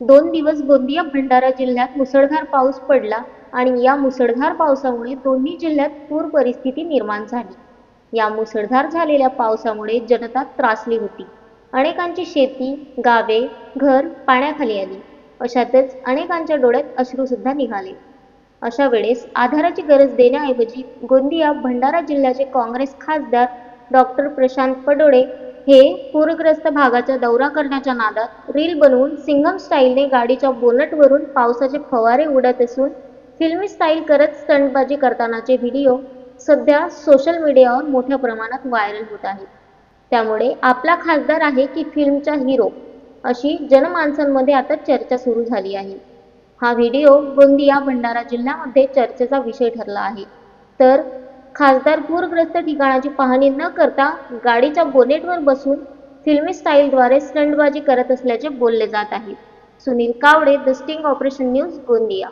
दोन दिवस गोंदिया भंडारा जिल्ह्यात मुसळधार पाऊस पडला आणि या मुसळधार पावसामुळे दोन्ही जिल्ह्यात पूर परिस्थिती निर्माण झाली. या मुसळधार झालेल्या पावसामुळे जनता त्रासली होती. अनेकांची शेती गावे घर पाण्याखाली आली. अशातच अनेकांच्या डोळ्यात अश्रूसुद्धा निघाले. अशा वेळेस आधाराची गरज देण्याऐवजी गोंदिया भंडारा जिल्ह्याचे काँग्रेस खासदार डॉक्टर प्रशांत पडोळे हे पूरग्रस्त भागाचा दौरा करण्याच्या नादात रील बनवून सिंगम स्टाईलने गाडीच्या बोनटवरून पावसाचे फवारे उडत असून फिल्मी स्टाईल करत स्टंटबाजी करतानाचे व्हिडिओ सध्या सोशल मीडियावर मोठ्या प्रमाणात व्हायरल होत आहेत. त्यामुळे आपला खासदार आहे की फिल्मचा हिरो अशी जनमानसांमध्ये आता चर्चा सुरू झाली आहे. हा व्हिडिओ गोंदिया भंडारा जिल्ह्यामध्ये चर्चेचा विषय ठरला आहे. तर खासदार पूरग्रस्त ठिकाणाची पाहणी न करता गाडीच्या बोनेटवर बसून फिल्मी स्टाईलद्वारे स्टंटबाजी करत असल्याचे बोलले जात आहे. Sunil Kawade the sting operation news Gondia.